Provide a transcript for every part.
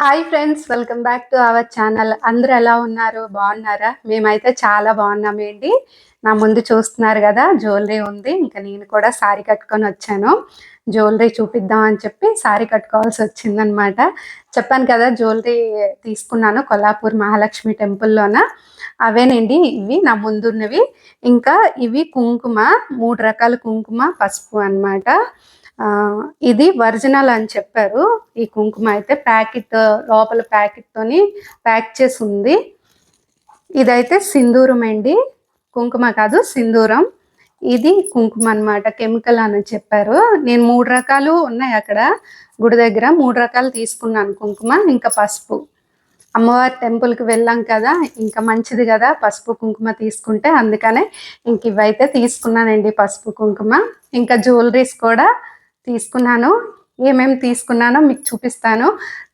Hi friends welcome back to our channel. అందరూ ఎలా ఉన్నారు? బాగున్నారా? మేమైతే చాలా బాగున్నామేంటి నా ముందు చూస్తున్నారు కదా జ్యువెలరీ ఉంది. ఇంకా నేను కూడా శారీ కట్టుకొని వచ్చాను. జ్యువెలరీ చూపిద్దాం అని చెప్పి శారీ కట్టుకోవాల్సి వచ్చిందనమాట. చెప్పాను కదా జ్యువెలరీ తీసుకున్నాను కొల్లాపూర్ మహాలక్ష్మి టెంపుల్లోన అవేనండి ఇవి నా ముందున్నవి. ఇంకా ఇవి కుంకుమ మూడు రకాల కుంకుమ పసుపు అన్నమాట. ఇది ఒరిజినల్ అని చెప్పారు. ఈ కుంకుమ అయితే ప్యాకెట్ లోపల ప్యాకెట్ తోని ప్యాక్ చేసి ఉంది. ఇదైతే సింధూరం అండి. కుంకుమ కాదు సింధూరం. ఇది కుంకుమ అన్నమాట కెమికల్ అని చెప్పారు. నేను మూడు రకాలు ఉన్నాయి అక్కడ. గుడి దగ్గర మూడు రకాలు తీసుకున్నాను కుంకుమ ఇంకా పసుపు. అమ్మవారి టెంపుల్కి వెళ్ళాం కదా ఇంకా మంచిది కదా పసుపు కుంకుమ తీసుకుంటే. అందుకనే ఇంక ఇవైతే తీసుకున్నానండి పసుపు కుంకుమ. ఇంకా జ్యువెలరీస్ కూడా తీసుకున్నాను ఏమేమి తీసుకున్నానో మీకు చూపిస్తాను.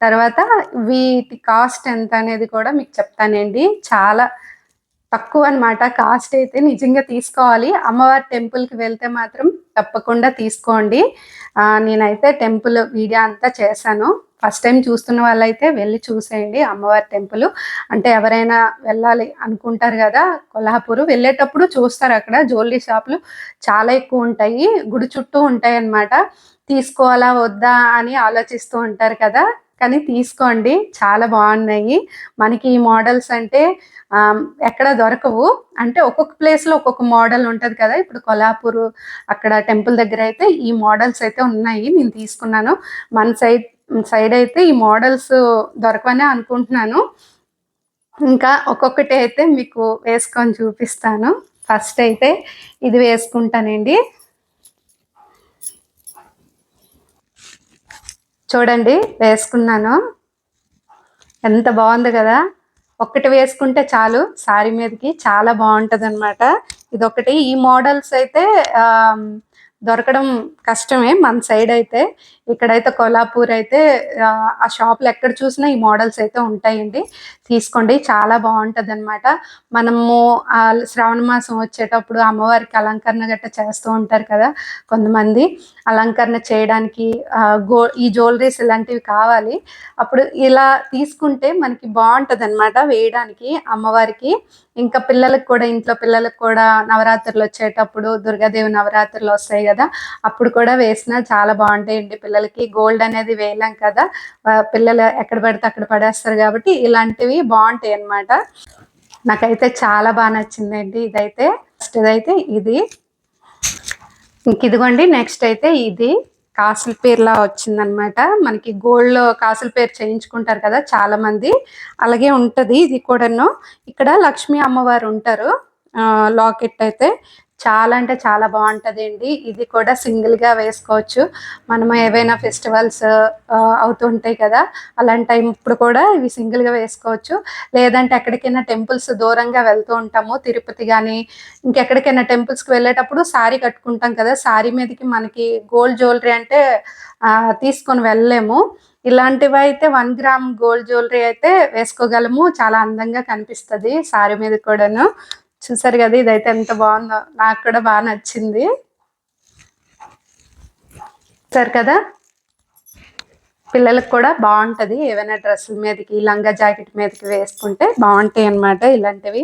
తర్వాత వీటి కాస్ట్ ఎంత అనేది కూడా మీకు చెప్తానండి. చాలా తక్కువ అనమాట కాస్ట్ అయితే నిజంగా తీసుకోవాలి. అమ్మవారి టెంపుల్కి వెళ్తే మాత్రం తప్పకుండా తీసుకోండి. నేనైతే టెంపుల్ వీడియో అంతా చేశాను. ఫస్ట్ టైం చూస్తున్న వాళ్ళైతే వెళ్ళి చూసేయండి అమ్మవారి టెంపుల్. అంటే ఎవరైనా వెళ్ళాలి అనుకుంటారు కదా కొల్హాపూర్ వెళ్ళేటప్పుడు చూస్తారు అక్కడ. జ్యువెలరీ షాపులు చాలా ఎక్కువ ఉంటాయి. గుడి చుట్టూ ఉంటాయి అన్నమాట తీసుకోవాలా వద్దా అని ఆలోచిస్తూ ఉంటారు కదా. కానీ తీసుకోండి చాలా బాగున్నాయి. మనకి ఈ మోడల్స్ అంటే ఎక్కడ దొరకవు. అంటే ఒక్కొక్క ప్లేస్లో ఒక్కొక్క మోడల్ ఉంటుంది కదా. ఇప్పుడు కొల్హాపూర్ అక్కడ టెంపుల్ దగ్గర అయితే ఈ మోడల్స్ అయితే ఉన్నాయి. నేను తీసుకున్నాను. మన సైడ్ సైడ్ అయితే ఈ మోడల్స్ దొరకవనే అనుకుంటున్నాను. ఇంకా ఒక్కొక్కటి అయితే మీకు వేసుకొని చూపిస్తాను. ఫస్ట్ అయితే ఇది వేసుకుంటానండి. చూడండి వేసుకున్నాను. ఎంత బాగుంది కదా. ఒక్కటి వేసుకుంటే చాలు సారీ మీదకి చాలా బాగుంటుంది అనమాట ఇది ఒకటి ఈ మోడల్స్ అయితే దొరకడం కష్టమే మన సైడ్ అయితే. ఇక్కడైతే కొల్లాపూర్ అయితే ఆ, షాప్లో ఎక్కడ చూసినా ఈ మోడల్స్ అయితే ఉంటాయండి. తీసుకోండి చాలా బాగుంటుంది అనమాట మనము శ్రావణ మాసం వచ్చేటప్పుడు అమ్మవారికి అలంకరణ గట్ట చేస్తూ ఉంటారు కదా కొంతమంది. అలంకరణ చేయడానికి గో ఈ జ్యువెలరీస్ ఇలాంటివి కావాలి. అప్పుడు ఇలా తీసుకుంటే మనకి బాగుంటుంది అనమాట వేయడానికి అమ్మవారికి. ఇంకా పిల్లలకు కూడా ఇంట్లో పిల్లలకు కూడా నవరాత్రులు వచ్చేటప్పుడు దుర్గాదేవి నవరాత్రులు వస్తాయి కదా అప్పుడు కూడా వేసినా చాలా బాగుంటాయండి. పిల్లలకి గోల్డ్ అనేది వేయలేం కదా పిల్లలు ఎక్కడ పడితే అక్కడ పడేస్తారు కాబట్టి ఇలాంటివి బాగుంటాయి అన్నమాట. నాకైతే చాలా బాగా నచ్చిందండి ఇదైతే. ఫస్ట్ ఇదైతే ఇది. ఇంక ఇదిగోండి నెక్స్ట్ అయితే ఇది. కాసుల పేరులా వచ్చిందనమాట మనకి గోల్డ్ కాసుల పేరు చేయించుకుంటారు కదా చాలా మంది అలాగే ఉంటది ఇది కూడాను. ఇక్కడ లక్ష్మీ అమ్మవారు ఉంటారు. లాకెట్ అయితే చాలా అంటే చాలా బాగుంటదండి. ఇది కూడా సింగిల్గా వేసుకోవచ్చు. మనం ఏవైనా ఫెస్టివల్స్ అవుతుంటాయి కదా అలాంటి టైం ఇప్పుడు కూడా ఇవి సింగిల్గా వేసుకోవచ్చు. లేదంటే ఎక్కడికైనా టెంపుల్స్ దూరంగా వెళ్తూ ఉంటాము తిరుపతి కానీ ఇంకెక్కడికైనా టెంపుల్స్కి వెళ్ళేటప్పుడు సారీ కట్టుకుంటాం కదా సారీ మీదకి మనకి గోల్డ్ జ్యువెలరీ అంటే తీసుకొని వెళ్ళలేము. ఇలాంటివి అయితే వన్ గ్రామ్ గోల్డ్ జ్యువెలరీ అయితే వేసుకోగలము. చాలా అందంగా కనిపిస్తుంది సారీ మీద కూడాను. చూసారు కదా ఇదైతే ఎంత బాగుందో. నాకు కూడా బాగా నచ్చింది. చూసారు కదా? పిల్లలకు కూడా బాగుంటుంది. ఏవైనా డ్రెస్సుల మీదకి లంగా జాకెట్ మీదకి వేసుకుంటే బాగుంటాయి అన్నమాట ఇలాంటివి.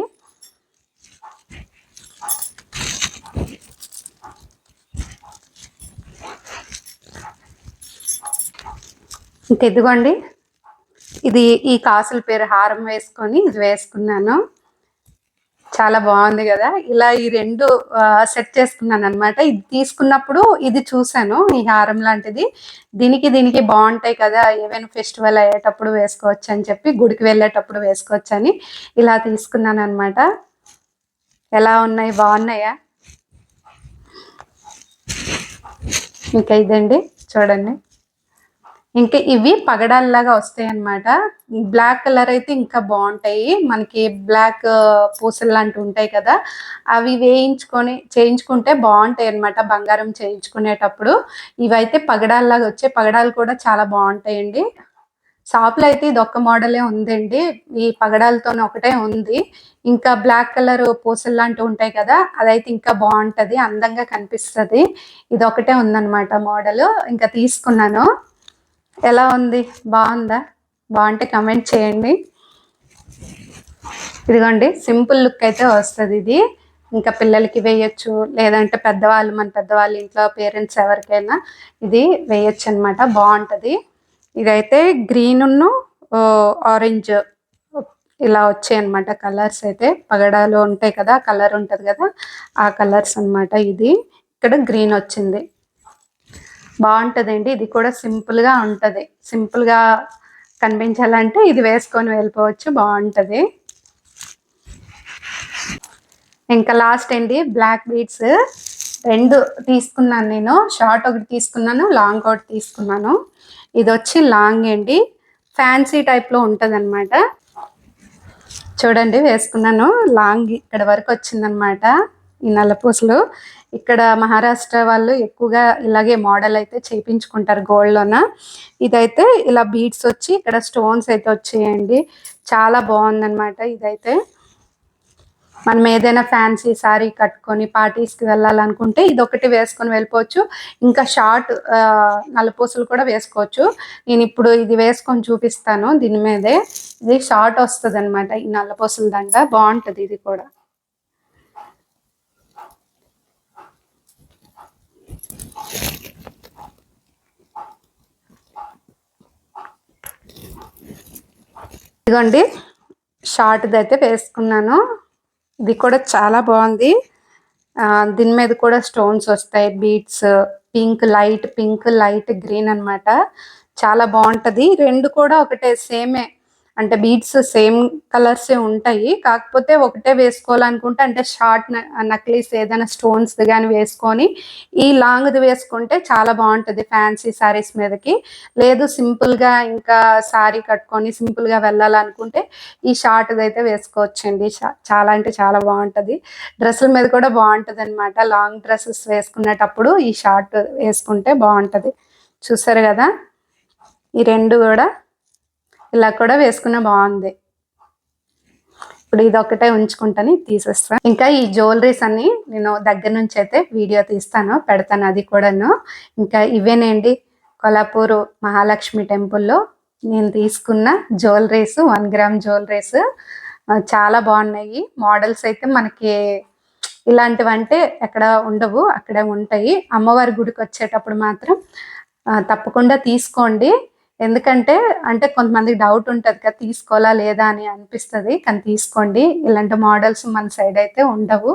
ఇంక ఇదిగోండి. ఇది ఈ కాసుల పేరు హారం వేసుకొని ఇది వేసుకున్నాను. చాలా బాగుంది కదా. ఇలా ఈ రెండు సెట్ చేసుకున్నాను అనమాట ఇది తీసుకున్నప్పుడు ఇది చూసాను ఈ హారం లాంటిది. దీనికి దీనికి బాగుంటాయి కదా. ఏవైనా ఫెస్టివల్ అయ్యేటప్పుడు వేసుకోవచ్చు అని చెప్పి గుడికి వెళ్ళేటప్పుడు వేసుకోవచ్చు అని ఇలా తీసుకున్నాను అనమాట ఎలా ఉన్నాయి? బాగున్నాయా? ఇంకా ఇదండి. చూడండి. ఇంకా ఇవి పగడాల్లాగా వస్తాయి అన్నమాట బ్లాక్ కలర్ అయితే ఇంకా బాగుంటాయి. మనకి బ్లాక్ పూసలు లాంటివి ఉంటాయి కదా అవి వేయించుకొని చేయించుకుంటే బాగుంటాయి అన్నమాట. బంగారం చేయించుకునేటప్పుడు. ఇవైతే పగడాల్లాగా వచ్చే పగడాలు కూడా చాలా బాగుంటాయండి. షాప్లో అయితే ఇది ఒక్క మోడలే ఉందండి. ఈ పగడాలతోనే ఒకటే ఉంది. ఇంకా బ్లాక్ కలర్ పూసలు లాంటివి ఉంటాయి కదా అదైతే ఇంకా బాగుంటుంది. అందంగా కనిపిస్తుంది. ఇది ఒకటే ఉందన్నమాట మోడల్. ఇంకా తీసుకున్నాను. ఎలా ఉంది? బాగుందా? బాగుంటే కమెంట్ చేయండి. ఇదిగోండి సింపుల్ లుక్ అయితే వస్తుంది ఇది. ఇంకా పిల్లలకి వేయచ్చు లేదంటే పెద్దవాళ్ళు మన పెద్దవాళ్ళ ఇంట్లో పేరెంట్స్ ఎవరికైనా ఇది వేయొచ్చు అనమాట బాగుంటుంది. ఇదైతే గ్రీన్ ఆరెంజ్ ఇలా వచ్చాయి అనమాట కలర్స్ అయితే. పగడాలు ఉంటాయి కదా కలర్ ఉంటుంది కదా ఆ కలర్స్ అనమాట ఇది. ఇక్కడ గ్రీన్ వచ్చింది. బాగుంటుందండి. ఇది కూడా సింపుల్గా ఉంటుంది. సింపుల్గా కనిపించాలంటే ఇది వేసుకొని వెళ్ళిపోవచ్చు. బాగుంటుంది. ఇంకా లాస్ట్ అండి. బ్లాక్ బీడ్స్ రెండు తీసుకున్నాను నేను. షార్ట్ ఒకటి తీసుకున్నాను లాంగ్ ఒకటి తీసుకున్నాను. ఇది వచ్చి లాంగ్ అండి. ఫ్యాన్సీ టైప్లో ఉంటుంది అనమాట చూడండి వేసుకున్నాను. లాంగ్ ఇక్కడ వరకు వచ్చిందనమాట ఈ నల్లపూసలు. ఇక్కడ మహారాష్ట్ర వాళ్ళు ఎక్కువగా ఇలాగే మోడల్ అయితే చేయించుకుంటారు గోల్డ్లోన ఇదైతే ఇలా బీడ్స్ వచ్చి ఇక్కడ స్టోన్స్ అయితే వచ్చాయండి. చాలా బాగుందన్నమాట ఇదైతే. మనం ఏదైనా ఫ్యాన్సీ సారీ కట్టుకొని పార్టీస్కి వెళ్ళాలనుకుంటే ఇది ఒకటి వేసుకొని వెళ్ళిపోవచ్చు. ఇంకా షార్ట్ నల్లపూసలు కూడా వేసుకోవచ్చు. నేను ఇప్పుడు ఇది వేసుకొని చూపిస్తాను దీని మీదే. ఇది షార్ట్ వస్తుంది అనమాట ఈ నల్లపూసల దండ. బాగుంటుంది ఇది కూడా. ఇదిగోండి షార్ట్ది అయితే వేసుకున్నాను. ఇది కూడా చాలా బాగుంది. దీని మీద కూడా స్టోన్స్ వస్తాయి beads pink light pink light green అనమాట చాలా బాగుంటుంది. రెండు కూడా ఒకటే సేమే అంటే బీడ్స్ సేమ్ కలర్సే ఉంటాయి. కాకపోతే ఒకటే వేసుకోవాలనుకుంటే అంటే షార్ట్ నక్లీస్ ఏదైనా స్టోన్స్ కానీ వేసుకొని ఈ లాంగ్ది వేసుకుంటే చాలా బాగుంటుంది ఫ్యాన్సీ శారీస్ మీదకి. లేదు సింపుల్గా ఇంకా శారీ కట్టుకొని సింపుల్గా వెళ్ళాలనుకుంటే ఈ షార్ట్ది అయితే వేసుకోవచ్చండి. చాలా అంటే చాలా బాగుంటుంది. డ్రెస్సుల మీద కూడా బాగుంటుంది అనమాట లాంగ్ డ్రెస్సెస్ వేసుకునేటప్పుడు ఈ షార్ట్ వేసుకుంటే బాగుంటుంది. చూసారు కదా? ఈ రెండు కూడా ఇలా కూడా వేసుకున్న బాగుంది. ఇప్పుడు ఇది ఒకటే ఉంచుకుంటాను తీసేస్తాను ఇంకా ఈ జ్యువెలరీస్ అన్ని నేను దగ్గర నుంచి అయితే వీడియో తీస్తాను పెడతాను అది కూడాను. ఇంకా ఇవేనండి కొల్లాపూర్ మహాలక్ష్మి టెంపుల్లో నేను తీసుకున్న జ్యువెలరీస్ వన్ గ్రామ్ జ్యువెలరీస్. చాలా బాగున్నాయి. మోడల్స్ అయితే మనకి ఇలాంటివంటే ఎక్కడ ఉండవు అక్కడే ఉంటాయి. అమ్మవారి గుడికి వచ్చేటప్పుడు మాత్రం తప్పకుండా తీసుకోండి. ఎందుకంటే అంటే కొంతమంది డౌట్ ఉంటుంది కదా తీసుకోవాలా లేదా అని అనిపిస్తుంది. కానీ తీసుకోండి. ఇలాంటి మోడల్స్ మన సైడ్ అయితే ఉండవు.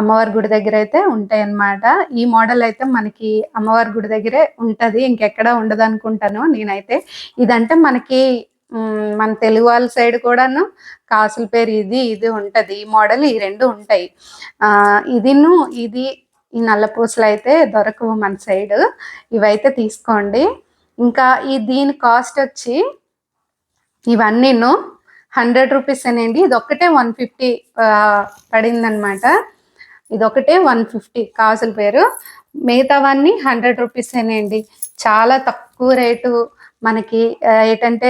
అమ్మవారి గుడి దగ్గర అయితే ఉంటాయి అన్నమాట. ఈ మోడల్ అయితే మనకి అమ్మవారి గుడి దగ్గరే ఉంటుంది. ఇంకెక్కడ ఉండదు అనుకుంటాను నేనైతే. ఇదంటే మనకి మన తెలుగు వాళ్ళ సైడ్ కూడాను కాసుల పేరు ఇది ఇది ఉంటుంది. ఈ మోడల్ ఈ రెండు ఉంటాయి. ఇదిను ఇది ఈ నల్ల పూసలు అయితే దొరకవు మన సైడ్ ఇవైతే తీసుకోండి. ఇంకా ఈ దీని కాస్ట్ వచ్చి ఇవన్నీను హండ్రెడ్ రూపీస్ అనేది ఇది ఒక్కటే వన్ ఫిఫ్టీ పడిందనమాట ఇది ఒకటే వన్ ఫిఫ్టీ కాసుల పేరు. మిగతావన్నీ హండ్రెడ్ రూపీస్ అండి చాలా తక్కువ రేటు మనకి ఏంటంటే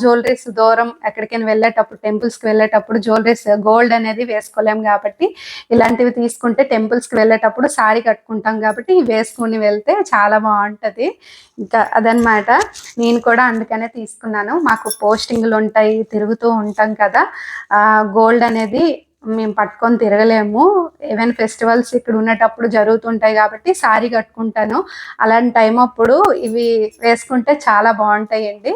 జ్యువెలరీస్ దూరం ఎక్కడికైనా వెళ్ళేటప్పుడు టెంపుల్స్కి వెళ్ళేటప్పుడు జ్యువెలరీస్ గోల్డ్ అనేది వేసుకోలేము కాబట్టి ఇలాంటివి తీసుకుంటే టెంపుల్స్కి వెళ్ళేటప్పుడు సారీ కట్టుకుంటాం కాబట్టి వేసుకుని వెళ్తే చాలా బాగుంటుంది. ఇంకా అదనమాట నేను కూడా అందుకనే తీసుకున్నాను. మాకు పోస్టింగ్లు ఉంటాయి తిరుగుతూ ఉంటాం కదా. గోల్డ్ అనేది మేము పట్టుకొని తిరగలేము. ఈవెన్ ఫెస్టివల్స్ ఇక్కడ ఉన్నటప్పుడు జరుగుతుంటాయి కాబట్టి సారీ కట్టుకుంటాను. అలాంటి టైం అప్పుడు ఇవి వేసుకుంటే చాలా బాగుంటాయండి.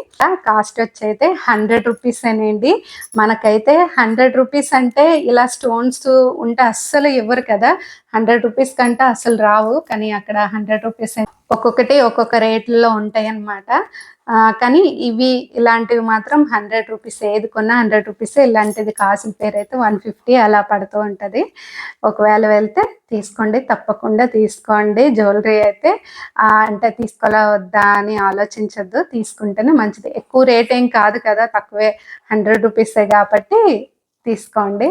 కాస్ట్ వచ్చి అయితే హండ్రెడ్ రూపీస్ అనేండి. మనకైతే హండ్రెడ్ రూపీస్ అంటే ఇలా స్టోన్స్ ఉంటే అస్సలు ఇవ్వరు కదా. హండ్రెడ్ రూపీస్ కంటే అసలు రావు. కానీ అక్కడ హండ్రెడ్ రూపీస్ ఒక్కొక్కటి ఒక్కొక్క రేట్లో ఉంటాయి అన్నమాట కానీ ఇవి ఇలాంటివి మాత్రం హండ్రెడ్ రూపీస్ ఏది కొన్నా హండ్రెడ్ రూపీస్ ఇలాంటిది కాసిన పేరు అయితే వన్ ఫిఫ్టీ అలా పడుతూ ఉంటుంది. ఒకవేళ వెళ్తే తీసుకోండి తప్పకుండా తీసుకోండి. జ్యువెలరీ అయితే అంటే తీసుకోవాలా వద్దా అని ఆలోచించద్దు. తీసుకుంటేనే మంచిది. ఎక్కువ రేట్ ఏం కాదు కదా తక్కువే. హండ్రెడ్ రూపీసే కాబట్టి తీసుకోండి.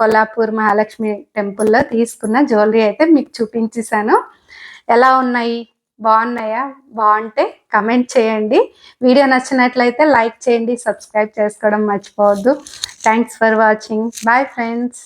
కొల్లాపూర్ మహాలక్ష్మి టెంపుల్లో తీసుకున్న జ్యువెలరీ అయితే మీకు చూపించేశాను. ఎలా ఉన్నాయి? బాగున్నాయా? బాగుంటే కమెంట్ చేయండి. వీడియో నచ్చినట్లయితే లైక్ చేయండి సబ్స్క్రైబ్ చేసుకోవడం మర్చిపోవద్దు. Thanks for watching bye friends